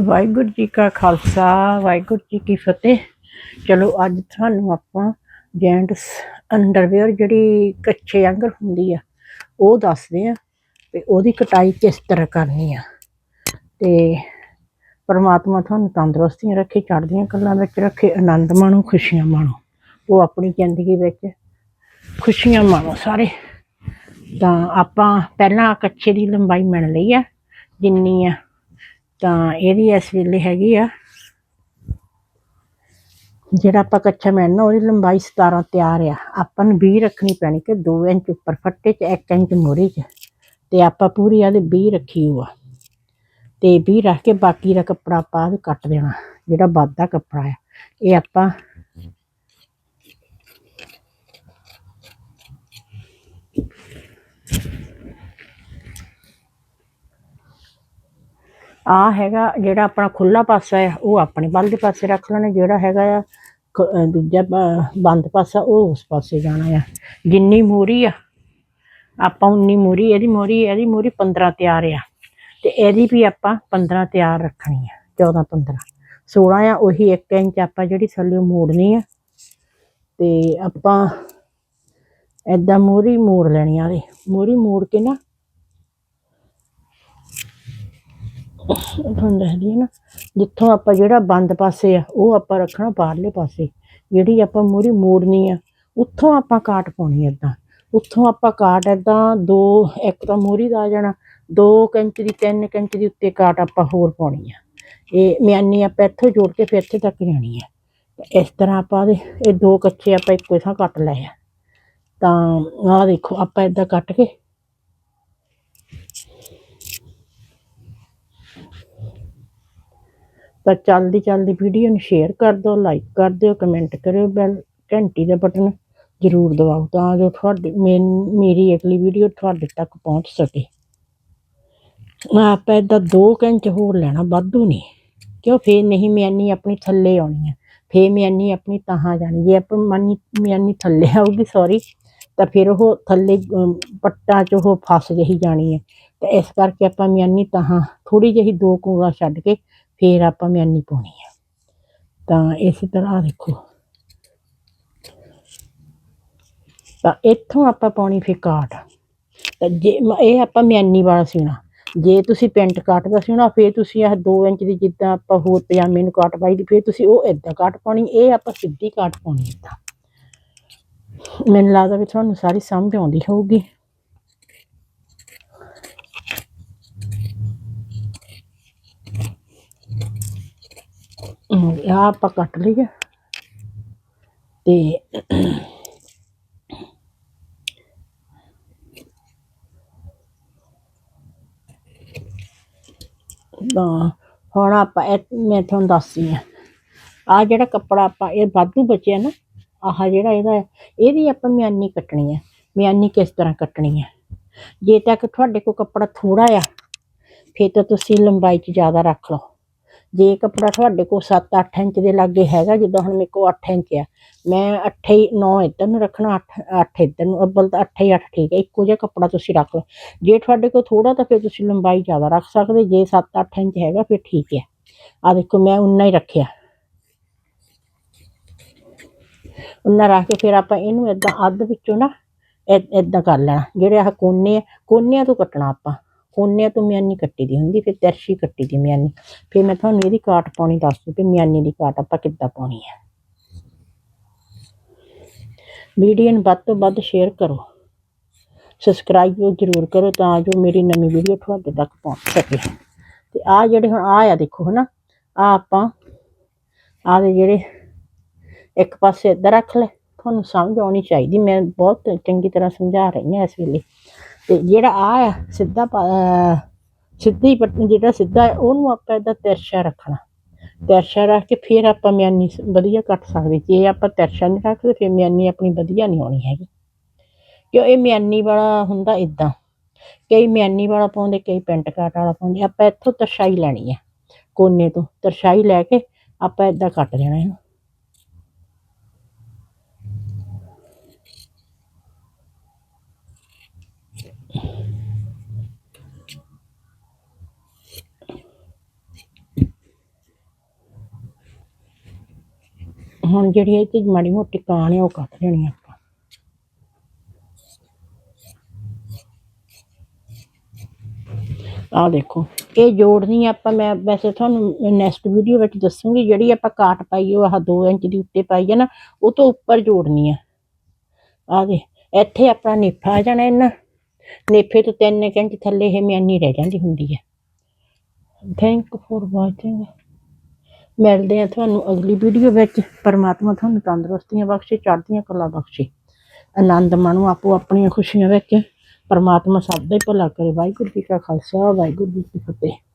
ਵਾਹਿਗੁਰੂ ਜੀ ਕਾ ਖਾਲਸਾ, ਵਾਹਿਗੁਰੂ ਜੀ ਕੀ ਫਤਿਹ। ਚਲੋ, ਅੱਜ ਤੁਹਾਨੂੰ ਆਪਾਂ ਜੈਂਟਸ ਅੰਡਰਵੇਅਰ ਜਿਹੜੀ ਕੱਚੇ ਅੰਗਰ ਹੁੰਦੀ ਆ, ਉਹ ਦੱਸਦੇ ਆ ਤੇ ਉਹਦੀ ਕਟਾਈ ਕਿਸ ਤਰ੍ਹਾਂ ਕਰਨੀ ਆ। ਤੇ ਪਰਮਾਤਮਾ ਤੁਹਾਨੂੰ ਤੰਦਰੁਸਤੀਆਂ ਰੱਖੇ, ਚੜ੍ਹਦੀਆਂ ਕਲਾਂ ਵਿੱਚ ਰੱਖੇ, ਆਨੰਦ ਮਾਣੋ, ਖੁਸ਼ੀਆਂ ਮਾਣੋ। ਉਹ ਆਪਣੀ ਜ਼ਿੰਦਗੀ ਵਿੱਚ ਖੁਸ਼ੀਆਂ ਮਾਣੋ ਸਾਰੇ। ਤਾਂ ਆਪਾਂ ਪਹਿਲਾਂ ਕੱਚੇ ਦੀ ਲੰਬਾਈ ਮਿਣ ਲਈ ਆ, ਜਿੰਨੀ ਆ ਤਾਂ ਇਹਦੀ ਇਸ ਵੇਲੇ ਹੈਗੀ ਆ। ਜਿਹੜਾ ਆਪਾਂ ਕੱਚਾ ਮਿਲਣਾ, ਉਹਦੀ ਲੰਬਾਈ 17 ਤਿਆਰ ਆ। ਆਪਾਂ ਨੂੰ 20 ਰੱਖਣੀ ਪੈਣੀ ਕਿ 2 ਇੰਚ ਉੱਪਰ ਫੱਟੇ 'ਚ 1 ਇੰਚ ਮੋਰੀ 'ਚ। ਤੇ ਆਪਾਂ ਪੂਰੀ ਆਦੇ 20 ਰੱਖੀ ਹੋਆ ਤੇ 20 ਰੱਖ ਕੇ ਬਾਕੀ ਦਾ ਕੱਪੜਾ ਆਪਾਂ ਉਹਦੇ ਕੱਟ ਦੇਣਾ, ਜਿਹੜਾ ਵੱਧਦਾ ਕੱਪੜਾ ਆ। ਇਹ ਆਪਾਂ ਆ ਹੈਗਾ ਜਿਹੜਾ ਆਪਣਾ ਖੁੱਲਾ ਪਾਸਾ ਹੈ, ਉਹ ਆਪਣੇ ਵੱਲ ਦੇ ਪਾਸੇ ਰੱਖ ਲੈਣਾ, ਜਿਹੜਾ ਹੈਗਾ ਆ ਖ- ਦੂਜਾ ਬੰਦ ਪਾਸਾ, ਉਹ ਉਸ ਪਾਸੇ ਜਾਣਾ ਆ। ਜਿੰਨੀ ਮੂਰੀ ਆ, ਆਪਾਂ ਉਨੀ ਮੂਰੀ, ਇਹਦੀ ਮੂਰੀ ਇਹਦੀ ਮੂਰੀ 15 ਤਿਆਰ ਆ। ਤੇ ਇਹਦੀ ਵੀ ਆਪਾਂ 15 ਤਿਆਰ ਰੱਖਣੀ ਆ 14 15 16 ਆ, ਉਹੀ 1 ਇੰਚ ਆਪਾਂ ਜਿਹੜੀ ਥੱਲੇ ਮੋੜਨੀ ਆ। ਤੇ ਆਪਾਂ ਐਦਾਂ ਮੂਰੀ ਮੋੜ ਲੈਣੀ ਆ ਦੇ ਮੂਰੀ ਮੋੜ ਕੇ ਨਾ ਤੁਹਾਨੂੰ ਦੱਸਦੀ ਹੈ ਨਾ, ਜਿੱਥੋਂ ਆਪਾਂ ਜਿਹੜਾ ਬੰਦ ਪਾਸੇ ਆ, ਉਹ ਆਪਾਂ ਰੱਖਣਾ ਬਾਹਰਲੇ ਪਾਸੇ। ਜਿਹੜੀ ਆਪਾਂ ਮੂਰੀ ਮੋੜਨੀ ਆ, ਉੱਥੋਂ ਆਪਾਂ ਕਾਟ ਪਾਉਣੀ ਏਦਾਂ। ਉੱਥੋਂ ਆਪਾਂ ਕਾਟ ਏਦਾਂ ਦੋ, ਇੱਕ ਤਾਂ ਮੂਰੀ ਦਾ ਆ ਜਾਣਾ 2 ਇੰਚ ਦੀ 3 ਇੰਚ ਦੀ ਉੱਤੇ ਕਾਟ ਆਪਾਂ ਹੋਰ ਪਾਉਣੀ ਆ। ਇਹ ਮਿਆਨੀ ਆਪਾਂ ਇੱਥੋਂ ਜੋੜ ਕੇ ਫਿਰ ਇੱਥੇ ਤੱਕ ਜਾਣੀ ਆ। ਇਸ ਤਰ੍ਹਾਂ ਆਪਾਂ ਦੇ, ਇਹ ਦੋ ਕੱਚੇ ਆਪਾਂ ਇੱਕੋ ਥਾਂ ਕੱਟ ਲਏ ਆ। ਤਾਂ ਆਹ ਦੇਖੋ, ਆਪਾਂ ਏਦਾਂ ਕੱਟ ਕੇ ਤਾਂ ਚੱਲਦੀ ਚੱਲਦੀ ਵੀਡੀਓ ਨੂੰ ਸ਼ੇਅਰ ਕਰ ਦਿਓ ਲਾਈਕ ਕਰ ਦਿਓ ਕਮੈਂਟ ਕਰਿਓ ਬੈਲ ਘੰਟੀ ਦਾ ਬਟਨ ਜ਼ਰੂਰ ਦਬਾਓ ਤਾਂ ਜੋ ਤੁਹਾਡੀ ਮੇਰੀ ਅਗਲੀ ਵੀਡੀਓ ਤੁਹਾਡੇ ਤੱਕ ਪਹੁੰਚ ਸਕੇ। ਆਪਾਂ ਇਹਦਾ 2 ਘੰਟੇ ਹੋਰ ਲੈਣਾ, ਵਾਧੂ ਨਹੀਂ। ਕਿਉਂ? ਫੇਰ ਨਹੀਂ ਮਿਆਨੀ ਆਪਣੀ ਥੱਲੇ ਆਉਣੀ ਹੈ ਫੇਰ ਮਿਆਨੀ ਆਪਣੀ ਤਾਹਾਂ ਜਾਣੀ। ਜੇ ਆਪਾਂ ਮਾਨੀ ਮਿਆਨੀ ਥੱਲੇ ਆਊਗੀ ਸੌਰੀ ਤਾਂ ਫਿਰ ਉਹ ਥੱਲੇ ਪੱਟਾਂ 'ਚ ਉਹ ਫਸ ਜਹੀ ਜਾਣੀ ਹੈ। ਤੇ ਇਸ ਕਰਕੇ ਆਪਾਂ ਮਿਆਨੀ ਤਾਂ ਥੋੜੀ ਜਿਹੀ ਦੋ ਕੂੜਾ ਛੱਡ ਕੇ ਫੇਰ ਆਪਾਂ ਮਿਆਨੀ ਪਾਉਣੀ ਹੈ। ਤਾਂ ਇਸੇ ਤਰ੍ਹਾਂ ਦੇਖੋ। ਤਾਂ ਇੱਥੋਂ ਆਪਾਂ ਪਾਉਣੀ ਫਿਰ ਕਾਟ ਤਾਂ ਜੇ ਇਹ ਆਪਾਂ ਮਿਆਨੀ ਵਾਲਾ ਸੀਣਾ ਜੇ ਤੁਸੀਂ ਪੈਂਟ ਕਾਟ ਦਾ ਸੀਣਾ ਫੇਰ ਤੁਸੀਂ ਇਹ 2 ਇੰਚ ਦੀ ਜਿੱਦਾਂ ਆਪਾਂ ਹੋਰ ਪਜਾਮੇ ਨੂੰ ਕਾਟ ਪਾਈ ਦੀ, ਫੇਰ ਤੁਸੀਂ ਉਹ ਏਦਾਂ ਕਾਟ ਪਾਉਣੀ, ਇਹ ਆਪਾਂ ਸਿੱਧੀ ਕਾਟ ਪਾਉਣੀ ਏਦਾਂ ਮੈਨੂੰ ਲੱਗਦਾ ਵੀ ਤੁਹਾਨੂੰ ਸਾਰੀ ਸਮਝ ਆਉਂਦੀ ਹੋਊਗੀ। ਆ ਆਪਾਂ ਕੱਟ ਲਈਏ। ਤੇ ਤਾਂ ਹੁਣ ਆਪਾਂ ਇਹ ਮੈਂ ਤੁਹਾਨੂੰ ਦੱਸਦੀ ਆ ਆ ਜਿਹੜਾ ਕੱਪੜਾ ਆਪਾਂ, ਇਹ ਵਾਧੂ ਬਚਿਆ ਨਾ। ਆਹ ਜਿਹੜਾ ਇਹਦਾ ਹੈ, ਇਹਦੀ ਆਪਾਂ ਮਿਆਨੀ ਕੱਟਣੀ ਹੈ। ਮਿਆਨੀ ਕਿਸ ਤਰ੍ਹਾਂ ਕੱਟਣੀ ਹੈ? ਜੇ ਤੱਕ ਤੁਹਾਡੇ ਕੋਲ ਕੱਪੜਾ ਥੋੜਾ ਆ ਫਿਰ ਤਾਂ ਤੁਸੀਂ ਲੰਬਾਈ 'ਚ ਜ਼ਿਆਦਾ ਰੱਖ ਲਓ। ਜੇ ਕੱਪੜਾ ਤੁਹਾਡੇ ਕੋਲ 7-8 ਇੰਚ ਦੇ ਲਾਗੇ ਹੈਗਾ ਜਿੱਦਾਂ ਹੁਣ ਮੇਰੇ ਕੋਲ 8 ਇੰਚ ਆ ਮੈਂ 8 ਹੀ 9 ਇੱਧਰ ਨੂੰ ਰੱਖਣਾ 8 8 ਇੱਧਰ ਨੂੰ ਅੱਬਲ ਤਾਂ 8 ਹੀ 8 ਠੀਕ ਹੈ ਇੱਕੋ ਜਿਹਾ ਕੱਪੜਾ ਤੁਸੀਂ ਰੱਖ ਲਓ। ਜੇ ਤੁਹਾਡੇ ਕੋਲ ਥੋੜਾ ਤਾਂ ਫਿਰ ਤੁਸੀਂ ਲੰਬਾਈ ਜ਼ਿਆਦਾ ਰੱਖ ਸਕਦੇ ਜੇ 7-8 ਇੰਚ ਹੈਗਾ ਫਿਰ ਠੀਕ ਹੈ। ਆ ਦੇਖੋ ਮੈਂ ਉਨਾ ਹੀ ਰੱਖਿਆ। ਉਹਨਾਂ ਰੱਖ ਕੇ ਫਿਰ ਆਪਾਂ ਇਹਨੂੰ ਇਦਾਂ ਅੱਧ ਵਿੱਚੋਂ ਨਾ ਇਦਾਂ ਕਰ ਲੈਣਾ। ਜਿਹੜੇ ਆਹ ਕੋਨੇ ਆ, ਕੋਨਿਆਂ ਤੋਂ ਕੱਟਣਾ ਆਪਾਂ। ਕੋਨਿਆਂ ਤੋਂ ਮਿਆਨੀ ਕੱਟੀ ਦੀ ਹੁੰਦੀ, ਫਿਰ ਤਿਰਛੀ ਕੱਟੀ ਦੀ ਮਿਆਨੀ। ਫਿਰ ਮੈਂ ਤੁਹਾਨੂੰ ਇਹਦੀ ਕਾਟ ਪਾਉਣੀ ਦੱਸ ਦੂੰ ਕਿ ਮਿਆਨੀ ਦੀ ਕਾਟ ਆਪਾਂ ਕਿੱਦਾਂ ਪਾਉਣੀ ਹੈ ਵੀਡੀਓ ਨੂੰ ਵੱਧ ਤੋਂ ਵੱਧ ਸ਼ੇਅਰ ਕਰੋ। ਸਬਸਕ੍ਰਾਈਬ ਜ਼ਰੂਰ ਕਰੋ ਤਾਂ ਜੋ ਮੇਰੀ ਨਵੀਂ ਵੀਡੀਓ ਤੁਹਾਡੇ ਤੱਕ ਪਹੁੰਚ ਸਕੇ। ਤੇ ਆ ਜਿਹੜੇ ਹੁਣ ਆ ਆ ਦੇਖੋ ਹਨਾ ਆ ਆਪਾਂ ਆ ਦੇ ਜਿਹੜੇ ਇੱਕ ਪਾਸੇ ਇੱਧਰ ਰੱਖ ਲੈ। ਤੁਹਾਨੂੰ ਸਮਝ ਆਉਣੀ ਚਾਹੀਦੀ। ਮੈਂ ਬਹੁਤ ਚੰਗੀ ਤਰ੍ਹਾਂ ਸਮਝਾ ਰਹੀ ਹਾਂ ਇਸ ਵੇਲੇ। ਤੇ ਜਿਹੜਾ ਆ ਆ, ਸਿੱਧਾ ਪਾ- ਅਹ ਸਿੱਧੀ ਪੱਟੀ ਜਿਹੜਾ ਸਿੱਧਾ ਹੈ, ਉਹਨੂੰ ਆਪਾਂ ਇਹਦਾ ਤਿਰਛਾ ਰੱਖਣਾ। ਤਿਰਛਾ ਰੱਖ ਕੇ ਫਿਰ ਆਪਾਂ ਮਿਆਨੀ ਸ- ਵਧੀਆ ਕੱਟ ਸਕਦੇ। ਜੇ ਆਪਾਂ ਤਿਰਛਾ ਨਹੀਂ ਰੱਖਦੇ, ਫਿਰ ਮਿਆਨੀ ਆਪਣੀ ਵਧੀਆ ਨਹੀਂ ਆਉਣੀ ਹੈਗੀ। ਕਿਉਂ? ਇਹ ਮਿਆਨੀ ਵਾਲਾ ਹੁੰਦਾ ਇਦਾਂ ਕਈ ਮਿਆਨੀ ਵਾਲਾ ਪਾਉਂਦੇ, ਕਈ ਪੈਂਟ ਕਾਟ ਵਾਲਾ ਪਾਉਂਦੇ। ਆਪਾਂ ਇੱਥੋਂ ਤਰਸ਼ਾਈ ਲੈਣੀ ਹੈ ਕੋਨੇ ਤੋਂ। ਤਰਸ਼ਾਈ ਲੈ ਕੇ ਆਪਾਂ ਇਦਾਂ ਕੱਟ ਦੇਣਾ ਇਹਨੂੰ। ਹੁਣ ਜਿਹੜੀ ਇਹ ਤੇ ਮਾੜੀ ਮੋਟੀ ਕਾਣ ਆ, ਉਹ ਕੱਟ ਲੈਣੀ ਆਪਾਂ। ਆ ਦੇਖੋ, ਇਹ ਜੋੜਨੀ ਆਪਾਂ, ਮੈਂ ਵੈਸੇ ਤੁਹਾਨੂੰ ਨੈਕਸਟ ਵੀਡੀਓ ਵਿੱਚ ਦੱਸੂਗੀ ਜਿਹੜੀ ਆਪਾਂ ਕਾਟ ਪਾਈ ਉਹ ਆਹ 2 ਇੰਚ ਦੀ ਉੱਤੇ ਪਾਈ ਹੈ ਨਾ, ਉਹ ਤੋਂ ਉੱਪਰ ਜੋੜਨੀ ਆ। ਆ ਦੇ ਇੱਥੇ ਆਪਣਾ ਨੇਫਾ ਆ ਜਾਣਾ ਇਹਨਾਂ। ਨੇਫੇ ਤੋਂ 3 ਇੰਚ ਥੱਲੇ ਇਹ ਮਿਆਨੀ ਰਹਿ ਜਾਂਦੀ ਹੁੰਦੀ ਹੈ ਥੈਂਕ ਫॉर ਵਾਚਿੰਗ ਮਿਲਦੇ ਆ ਤੁਹਾਨੂੰ ਅਗਲੀ ਵੀਡੀਓ ਵਿੱਚ। ਪਰਮਾਤਮਾ ਤੁਹਾਨੂੰ ਤੰਦਰੁਸਤੀਆਂ ਬਖਸ਼ੇ, ਚੜ੍ਹਦੀਆਂ ਕਲਾ ਬਖਸ਼ੇ। ਆਨੰਦ ਮਾਣੋ ਆਪੋ ਆਪਣੀਆਂ ਖੁਸ਼ੀਆਂ ਵਿੱਚ। ਪਰਮਾਤਮਾ ਸਭ ਦਾ ਹੀ ਭਲਾ ਕਰੇ। ਵਾਹਿਗੁਰੂ ਜੀ ਕਾ ਖਾਲਸਾ, ਵਾਹਿਗੁਰੂ ਜੀ ਕੀ ਫਤਿਹ।